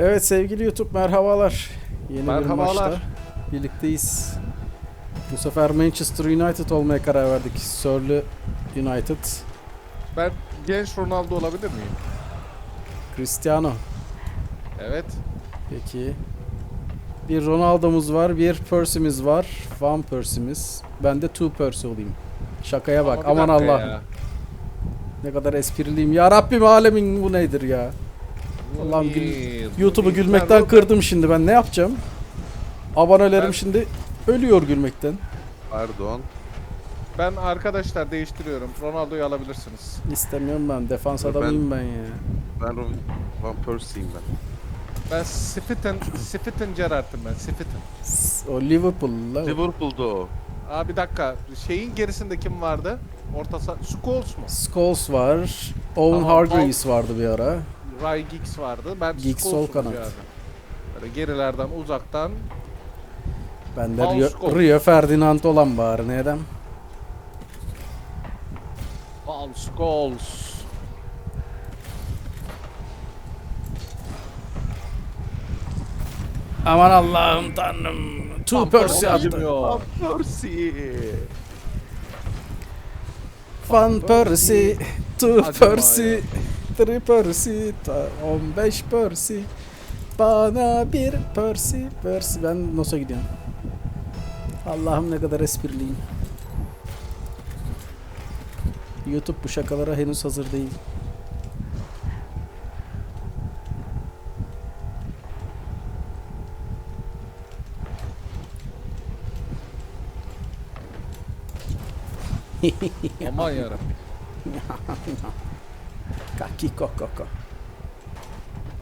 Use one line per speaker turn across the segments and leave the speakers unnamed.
Evet sevgili YouTube merhabalar. Yeni bir
Merhabalar.
maçta birlikteyiz. Bu sefer Manchester United olmaya karar verdik. Sörlü United.
Ben genç Ronaldo olabilir miyim?
Cristiano.
Evet.
Peki. Bir Ronaldo'muz var, bir Percy'miz var. Van Percy'miz. Ben de Two Percy olayım. Şakaya bak.
Ama bir
Aman Allah'ım. Ne kadar espriliyim. Ya Rabbim alemin bu nedir ya? Allah'ım gül- YouTube'u gülmekten kırdım şimdi ben ne yapacağım? Abonelerim
Ben-
şimdi ölüyor gülmekten.
Pardon.
Ben arkadaşlar değiştiriyorum. Ronaldo'yu alabilirsiniz.
İstemiyorum ben. Defans
Ben-
adamıyım ben ya.
Ben Ron- Van Persie'yim ben.
Ben Spitten, Spitten Gerrard'ım ben. Spitten.
S- O Liverpool'la.
Liverpool'da o.
Aa bir dakika. Şeyin gerisinde kim vardı? Orta saha. Scholes mu?
Scholes var. Owen
Tamam,
Hargreaves vardı bir ara.
Ray Giggs vardı. Ben
Giggs sol kanat.
yani. Böyle gerilerden uzaktan.
Ben de Rio. Rio Ferdinand olan bari neden?
Paul Scholes.
Aman Allah'ım tanrım. Two Percy attı.
Van Persie.
Van Percy. Two Percy. Three Percy. ta- 15 Percy. Bana bir Percy. Percy. Ben Nos'a gidiyorum. Allah'ım ne kadar espriliyim. YouTube bu şakalara henüz hazır değil.
Aman yarabbim.
Kaki koko.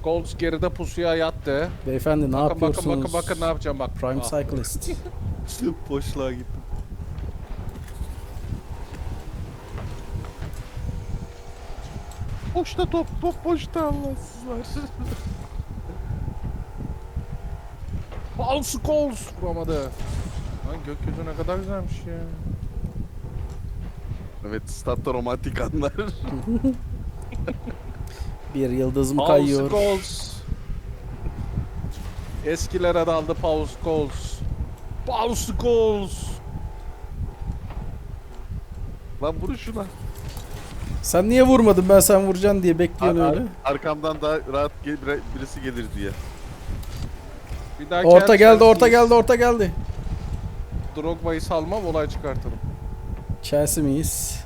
Scholes geride pusuya yattı.
Beyefendi ne
Bakın bakın
yapıyorsunuz?
bakın bakın ne yapacağım bak.
Prime
Ah.
Cyclist.
Boşluğa gittim. Boşta top, top boşta Allahsızlar.
Paul Scholes vuramadı. Lan gökyüzü ne kadar güzelmiş ya.
evet, statta romantik anlar.
Bir yıldız mı
Paul
kayıyor?
Scholes. Eskilere daldı Paul Scholes. Paul Scholes.
Lan vurun şuna.
Sen niye vurmadın ben sen vuracaksın diye bekliyorsun
Ar-
öyle.
arkamdan daha rahat gel- bire- birisi gelir diye.
Bir daha
Orta
gel,
geldi, orta geldi, orta geldi.
Drogba'yı salmam olay çıkartırım.
Chelsea miyiz?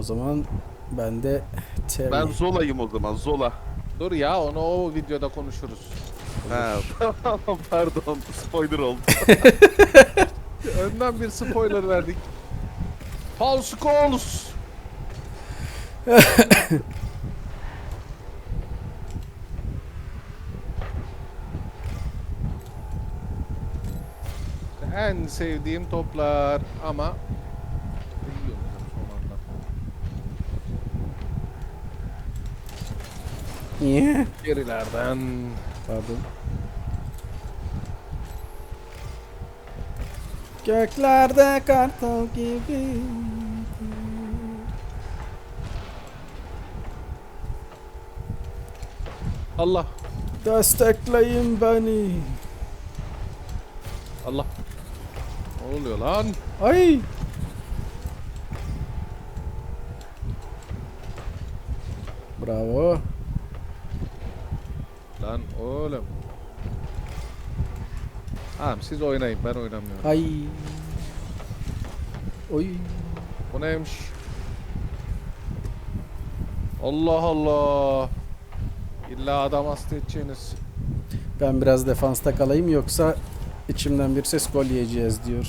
O zaman ben de Terry.
Ben Zola'yım o zaman, Zola.
Dur ya onu o videoda konuşuruz.
Ha, tamam pardon, spoiler oldu.
Önden bir spoiler verdik. Paul Scholes. en sevdiğim toplar ama
Niye?
Gerilerden
Pardon. Göklerde kartal gibi.
Allah
Destekleyin beni.
Allah ne oluyor lan?
Ay. Bravo.
Lan oğlum. Tamam siz oynayın ben oynamıyorum.
Ay. Oy.
Bu neymiş? Allah Allah. İlla adam hasta edeceğiniz.
Ben biraz defansta kalayım yoksa içimden bir ses gol yiyeceğiz diyor.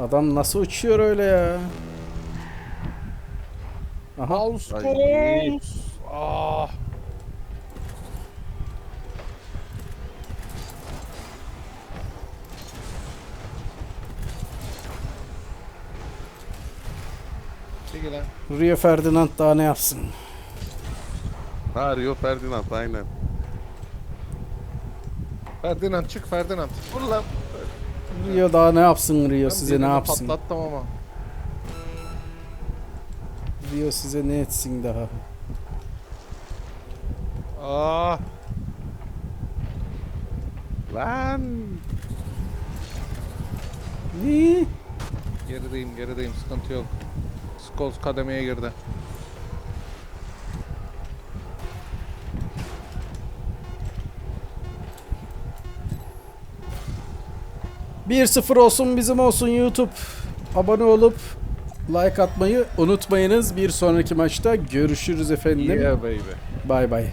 Adam nasıl uçuyor öyle ya? Aha.
Ay.
Ah. Çekil lan.
Rio Ferdinand daha ne yapsın?
Ha Rio Ferdinand aynen.
Ferdinand çık Ferdinand.
Vur lan.
Rio daha ne yapsın Rio
Ben
size ne yapsın?
Patlattım ama.
Rio size ne etsin daha?
Ah.
Lan.
Ne?
Gerideyim gerideyim sıkıntı yok. Skulls kademeye girdi.
Bir sıfır olsun bizim olsun YouTube. Abone olup like atmayı unutmayınız. Bir sonraki maçta görüşürüz efendim.
Yeah baby.
Bay bay.